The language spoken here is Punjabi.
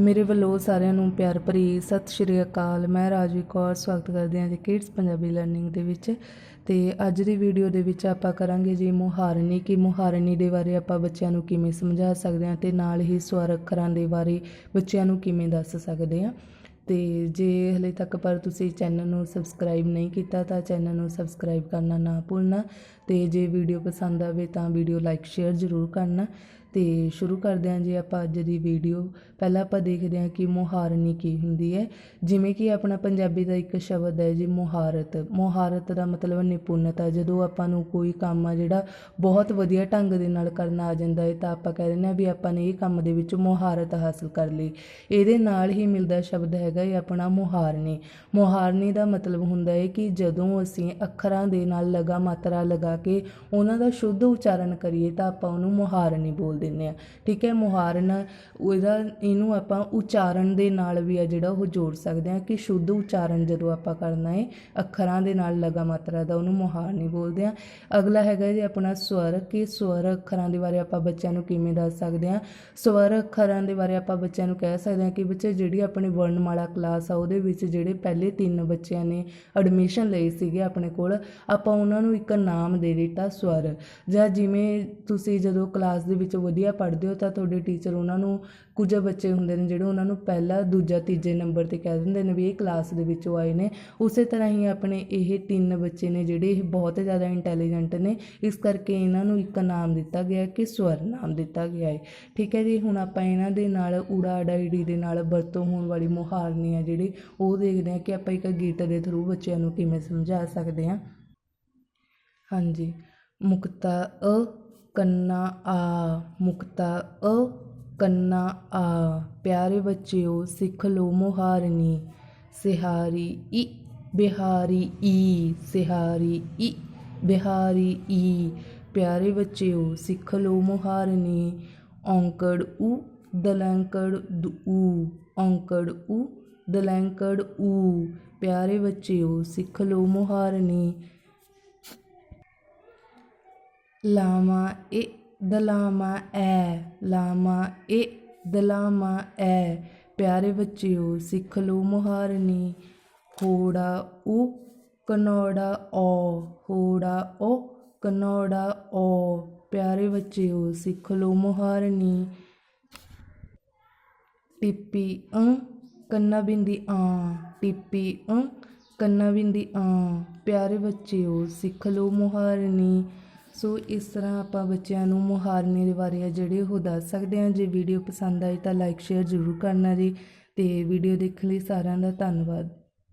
ਮੇਰੇ ਵੱਲੋਂ ਸਾਰਿਆਂ ਨੂੰ ਪਿਆਰ ਭਰੀ ਸਤਿ ਸ਼੍ਰੀ ਅਕਾਲ। ਮੈਂ ਰਾਜਵੀ ਕੌਰ, ਸਵਾਗਤ ਕਰਦੀ ਹਾਂ ਜੀ ਕਿਡਸ ਪੰਜਾਬੀ ਲਰਨਿੰਗ ਦੇ ਵਿੱਚ। ਤੇ ਅੱਜ ਦੀ ਵੀਡੀਓ ਦੇ ਵਿੱਚ ਆਪਾਂ ਕਰਾਂਗੇ ਜੀ ਮੁਹਾਰਨੀ, ਕਿ ਮੁਹਾਰਨੀ ਦੇ ਬਾਰੇ ਆਪਾਂ ਬੱਚਿਆਂ ਨੂੰ ਕਿਵੇਂ ਸਮਝਾ ਸਕਦੇ ਹਾਂ ਤੇ ਨਾਲ ਹੀ ਸਵਰ ਅੱਖਰਾਂ ਦੇ ਬਾਰੇ ਬੱਚਿਆਂ ਨੂੰ ਕਿਵੇਂ ਦੱਸ ਸਕਦੇ ਹਾਂ। ਤੇ ਜੇ ਹਲੇ ਤੱਕ ਪਰ ਤੁਸੀਂ ਚੈਨਲ ਨੂੰ ਸਬਸਕ੍ਰਾਈਬ ਨਹੀਂ ਕੀਤਾ, ਤਾਂ ਚੈਨਲ ਨੂੰ ਸਬਸਕ੍ਰਾਈਬ ਕਰਨਾ ਨਾ ਭੁੱਲਣਾ। ਤੇ ਜੇ ਵੀਡੀਓ ਪਸੰਦ ਆਵੇ ਤਾਂ ਵੀਡੀਓ ਲਾਈਕ ਸ਼ੇਅਰ ਜ਼ਰੂਰ ਕਰਨਾ। ਅਤੇ ਸ਼ੁਰੂ ਕਰਦੇ ਹਾਂ ਜੇ ਆਪਾਂ ਅੱਜ ਦੀ ਵੀਡੀਓ ਪਹਿਲਾਂ ਆਪਾਂ ਦੇਖਦੇ ਹਾਂ ਕਿ ਮੁਹਾਰਨੀ ਕੀ ਹੁੰਦੀ ਹੈ। ਜਿਵੇਂ ਕਿ ਆਪਣਾ ਪੰਜਾਬੀ ਦਾ ਇੱਕ ਸ਼ਬਦ ਹੈ ਜੀ ਮੁਹਾਰਤ। ਮੁਹਾਰਤ ਦਾ ਮਤਲਬ ਨਿਪੁੰਨਤਾ। ਜਦੋਂ ਆਪਾਂ ਨੂੰ ਕੋਈ ਕੰਮ ਆ ਜਿਹੜਾ ਬਹੁਤ ਵਧੀਆ ਢੰਗ ਦੇ ਨਾਲ ਕਰਨਾ ਆ ਜਾਂਦਾ ਹੈ, ਤਾਂ ਆਪਾਂ ਕਹਿ ਦਿੰਦੇ ਹਾਂ ਵੀ ਆਪਾਂ ਨੇ ਇਹ ਕੰਮ ਦੇ ਵਿੱਚ ਮੁਹਾਰਤ ਹਾਸਲ ਕਰ ਲਈ। ਇਹਦੇ ਨਾਲ ਹੀ ਮਿਲਦਾ ਸ਼ਬਦ ਹੈਗਾ ਇਹ ਆਪਣਾ ਮੁਹਾਰਨੀ। ਮੁਹਾਰਨੀ ਦਾ ਮਤਲਬ ਹੁੰਦਾ ਹੈ ਕਿ ਜਦੋਂ ਅਸੀਂ ਅੱਖਰਾਂ ਦੇ ਨਾਲ ਲਗਾ ਮਾਤਰਾ ਲਗਾ ਕੇ ਉਹਨਾਂ ਦਾ ਸ਼ੁੱਧ ਉਚਾਰਨ ਕਰੀਏ, ਤਾਂ ਆਪਾਂ ਉਹਨੂੰ ਮੁਹਾਰਨੀ ਬੋਲਦੇ ਦਿੰਦੇ ਆ। ਠੀਕ ਹੈ ਮੁਹਾਰਨ ਉਹਦਾ ਇਹਨੂੰ ਆਪਾਂ ਉਚਾਰਨ ਦੇ ਨਾਲ ਵੀ ਆ ਜਿਹੜਾ ਉਹ ਜੋੜ ਸਕਦੇ ਆ ਕਿ ਸ਼ੁੱਧ ਉਚਾਰਨ ਜਦੋਂ ਆਪਾਂ ਕਰਨਾ ਹੈ ਅੱਖਰਾਂ ਦੇ ਨਾਲ ਲਗਾ ਮਾਤਰਾ ਦਾ ਉਹਨੂੰ ਮੁਹਾਰਨੀ ਬੋਲਦੇ ਆ। ਅਗਲਾ ਹੈਗਾ ਜੀ ਆਪਣਾ ਸਵਰ, ਕਿ ਸਵਰ ਅੱਖਰਾਂ ਦੇ ਬਾਰੇ ਆਪਾਂ ਬੱਚਿਆਂ ਨੂੰ ਕਿਵੇਂ ਦੱਸ ਸਕਦੇ ਆ? ਸਵਰ ਅੱਖਰਾਂ ਦੇ ਬਾਰੇ ਆਪਾਂ ਬੱਚਿਆਂ ਨੂੰ ਕਹਿ ਸਕਦੇ ਆ ਕਿ ਬੱਚੇ ਜਿਹੜੀ ਆਪਣੀ ਵਰਣਮਾਲਾ ਕਲਾਸ ਆ ਉਹਦੇ ਵਿੱਚ ਜਿਹੜੇ ਪਹਿਲੇ ਤਿੰਨ ਬੱਚਿਆਂ ਨੇ ਐਡਮਿਸ਼ਨ ਲਈ ਸੀਗੇ ਆਪਣੇ ਕੋਲ, ਆਪਾਂ ਉਹਨਾਂ ਨੂੰ ਇੱਕ ਨਾਮ ਦੇ ਦਿੱਤਾ ਸਵਰ। ਜਾਂ ਜਿਵੇਂ ਤੁਸੀਂ ਜਦੋਂ ਕਲਾਸ ਦੇ ਵਿੱਚ ਵਧੀਆ ਪੜ੍ਹਦੇ ਹੋ ਤਾਂ ਤੁਹਾਡੇ ਟੀਚਰ ਉਹਨਾਂ ਨੂੰ ਕੁਝ ਬੱਚੇ ਹੁੰਦੇ ਨੇ ਜਿਹੜੇ ਉਹਨਾਂ ਨੂੰ ਪਹਿਲਾ, ਦੂਜਾ, ਤੀਜੇ ਨੰਬਰ ਤੇ ਕਹਿ ਦਿੰਦੇ ਨੇ ਵੀ ਇਹ ਕਲਾਸ ਦੇ ਵਿੱਚੋਂ ਆਏ ਨੇ। ਉਸੇ ਤਰ੍ਹਾਂ ਹੀ ਆਪਣੇ ਇਹ ਤਿੰਨ ਬੱਚੇ ਨੇ ਜਿਹੜੇ ਇਹ ਬਹੁਤ ਜ਼ਿਆਦਾ ਇੰਟੈਲੀਜੈਂਟ ਨੇ। ਇਸ ਕਰਕੇ ਇਹਨਾਂ ਨੂੰ ਇੱਕ ਨਾਮ ਦਿੱਤਾ ਗਿਆ ਕਿ ਸਵਰ ਨਾਮ ਦਿੱਤਾ ਗਿਆ ਹੈ। ਠੀਕ ਹੈ ਜੀ, ਹੁਣ ਆਪਾਂ ਇਹਨਾਂ ਦੇ ਨਾਲ ਊੜਾ ਡਾਈਡੀ ਦੇ ਨਾਲ ਵਰਤੋਂ ਹੋਣ ਵਾਲੀ ਮੁਹਾਰਨੀ ਆ ਜਿਹੜੀ ਉਹ ਦੇਖਦੇ ਹਾਂ ਕਿ ਆਪਾਂ ਇੱਕ ਗੀਤ ਦੇ ਥਰੂ ਬੱਚਿਆਂ ਨੂੰ ਕਿਵੇਂ ਸਮਝਾ ਸਕਦੇ ਹਾਂ। ਹਾਂਜੀ, ਮੁਕਤਾ ਅ ਕੰਨਾ ਆ, ਮੁਕਤਾ ਅ, ਕੰਨਾ ਆ। ਪਿਆਰੇ ਬੱਚਿਓ, ਸਿੱਖ ਲੋ ਮੁਹਾਰਨੀ। ਸਿਹਾਰੀ ਈ, ਬਿਹਾਰੀ ਈ। ਸਿਹਾਰੀ ਈ, ਬਿਹਾਰੀ ਈ। ਪਿਆਰੇ ਬੱਚਿਓ, ਸਿੱਖ ਲੋ ਮੁਹਾਰਨੀ। ਔਂਕੜ ਊ, ਦਲੰਕੜ ਊ। ਔਂਕੜ ਊ, ਦਲੰਕੜ ਊ। ਪਿਆਰੇ ਬੱਚਿਓ, ਸਿੱਖ ਲੋ ਮੁਹਾਰਨੀ। ਲਾਮਾ ਏ ਦਲਾਮਾ ਐ, ਲਾਮਾ ਏ ਦਲਾਮਾ ਐ। ਪਿਆਰੇ ਬੱਚਿਓ, ਸਿੱਖ ਲੋ ਮੁਹਾਰਨੀ। ਹੋੜਾ ਉ ਕਨੋੜਾ ਔ ਹੋੜਾ ਓ, ਕਨੋੜਾ ਓ। ਪਿਆਰੇ ਬੱਚਿਓ, ਸਿੱਖ ਲੋ ਮੁਹਾਰਨੀ। ਟਿੱਪੀ ਅ, ਕੰਨਾ ਬਿੰਦੀ ਆ। ਟਿੱਪੀ ਅ, ਕੰਨਾ ਬਿੰਦੀ ਆ। ਪਿਆਰੇ ਬੱਚਿਓ, ਸਿੱਖ ਲੋ ਮੁਹਾਰਨੀ। ਸੋ ਇਸ ਤਰ੍ਹਾਂ ਆਪਾਂ ਬੱਚਿਆਂ ਨੂੰ ਮੁਹਾਰਨੇ ਦੇ ਬਾਰੇ ਆ ਜਿਹੜੇ ਉਹ ਦੱਸ ਸਕਦੇ ਹਾਂ ਜੇ ਵੀਡੀਓ ਪਸੰਦ ਆਈ ਤਾਂ ਲਾਈਕ ਸ਼ੇਅਰ ਜ਼ਰੂਰ ਕਰਨਾ ਜੀ। ਤੇ ਵੀਡੀਓ ਦੇਖਣ ਲਈ ਸਾਰਿਆਂ ਦਾ ਧੰਨਵਾਦ।